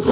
Czy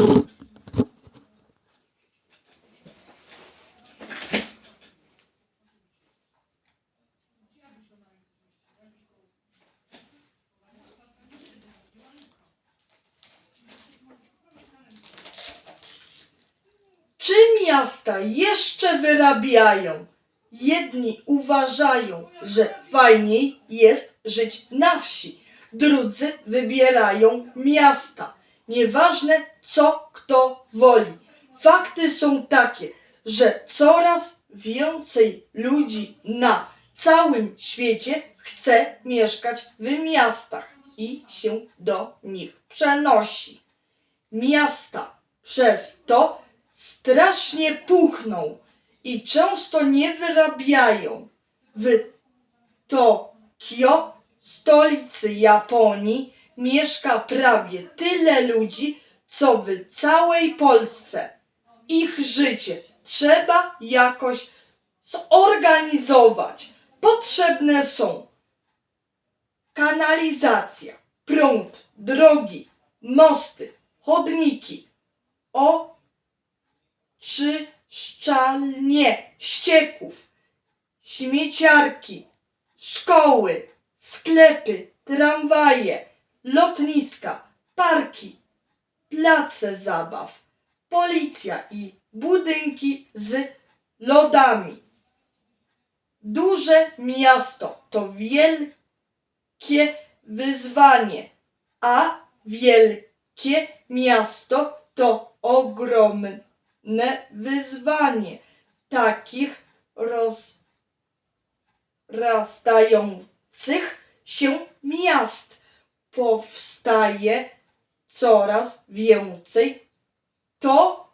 miasta jeszcze wyrabiają? Jedni uważają, że fajniej jest żyć na wsi, drudzy wybierają miasta. Nieważne co kto woli. Fakty są takie, że coraz więcej ludzi na całym świecie chce mieszkać w miastach i się do nich przenosi. Miasta przez to strasznie puchną i często nie wyrabiają. W Tokio, stolicy Japonii, mieszka prawie tyle ludzi, co w całej Polsce. Ich życie trzeba jakoś zorganizować. Potrzebne są kanalizacja, prąd, drogi, mosty, chodniki, oczyszczalnie ścieków, śmieciarki, szkoły, sklepy, tramwaje, lotniska, parki, place zabaw, policja i budynki z lodami. Duże miasto to wielkie wyzwanie, a wielkie miasto to ogromne wyzwanie. Takich rozrastających się miast powstaje coraz więcej. To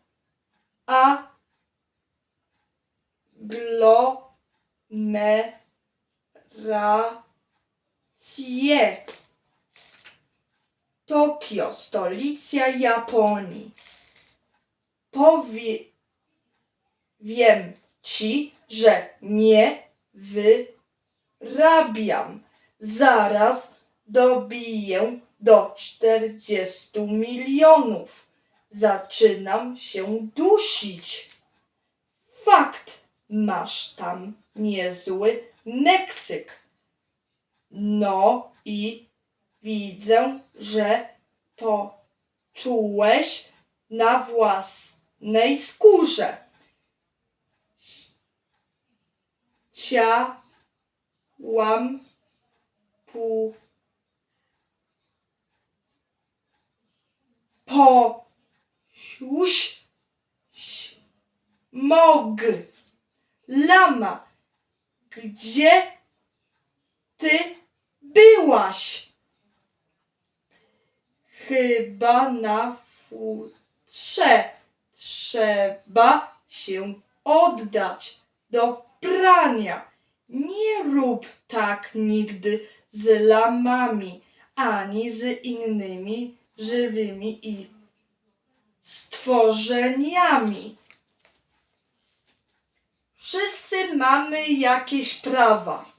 aglomeracje. Tokio, stolica Japonii. Powiem ci, że nie wyrabiam. Zaraz dobiję do 40 milionów. Zaczynam się dusić. Fakt, masz tam niezły Meksyk. No i widzę, że poczułeś na własnej skórze. Ciałam pu posiuś mog lama gdzie ty byłaś? Chyba na futrze. Trzeba się oddać do prania. Nie rób tak nigdy z lamami ani z innymi żywymi i stworzeniami. Wszyscy mamy jakieś prawa.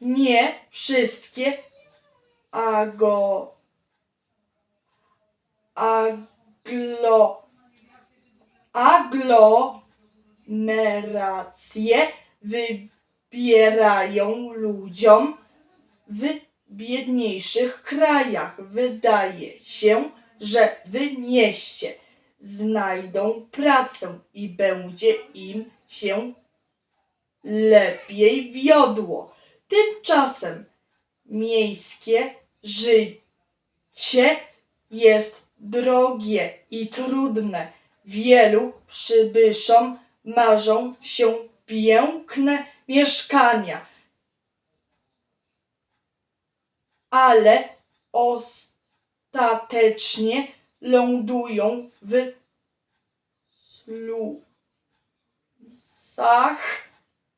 Nie wszystkie ago, aglo, aglomeracje wybierają ludziom w biedniejszych krajach. Wydaje się, że w mieście znajdą pracę i będzie im się lepiej wiodło. Tymczasem miejskie życie jest drogie i trudne. Wielu przybyszom marzą się piękne mieszkania, ale ostatecznie lądują w slumsach.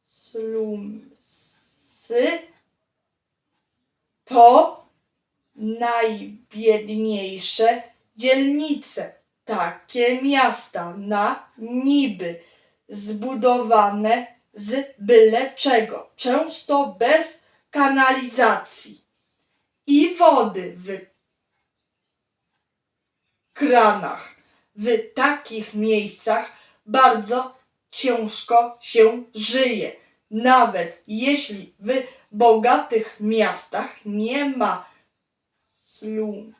Slumsy to najbiedniejsze dzielnice, takie miasta na niby zbudowane z byle czego, często bez kanalizacji i wody w kranach. W takich miejscach bardzo ciężko się żyje. Nawet jeśli w bogatych miastach nie ma slumsów,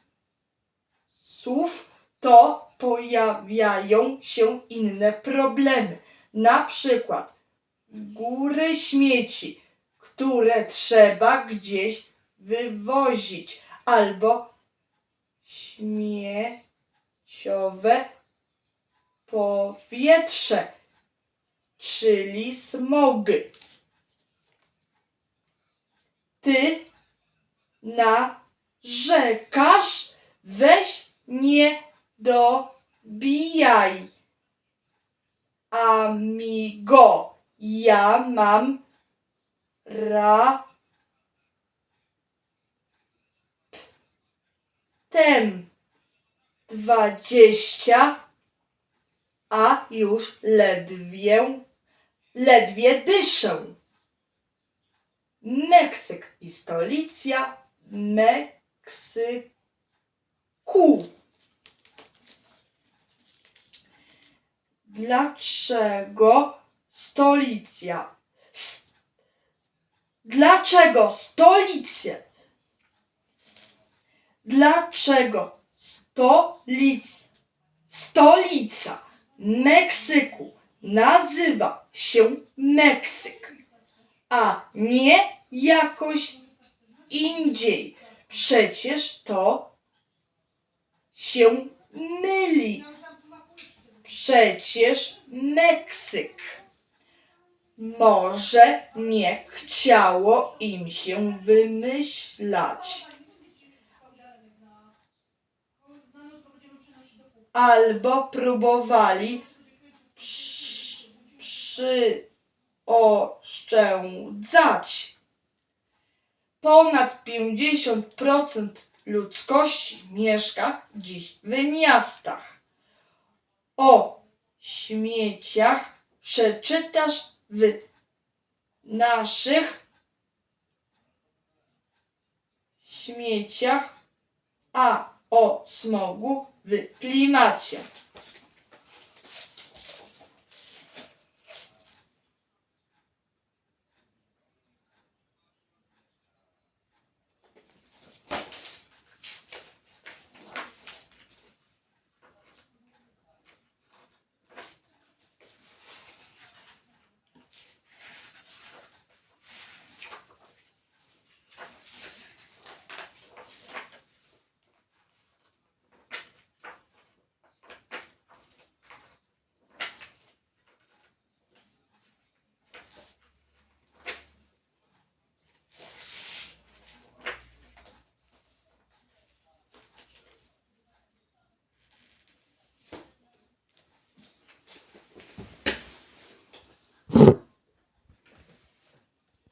to pojawiają się inne problemy. Na przykład góry śmieci, które trzeba gdzieś wywozić, albo śmieciowe powietrze, czyli smogy. Ty narzekasz, weź nie dobijaj. Amigo, ja mam ra tem dwadzieścia, a już ledwie, ledwie dyszę. Meksyk i stolica Meksyku. Dlaczego stolica? Dlaczego stolica? Dlaczego stolic, stolica Meksyku nazywa się Meksyk, a nie jakoś indziej? Przecież to się myli. Przecież Meksyk. Może nie chciało im się wymyślać. Albo próbowali przy, przyoszczędzać. Ponad 50% ludzkości mieszka dziś w miastach. O śmieciach przeczytasz w naszych śmieciach, a o smogu w klimacie.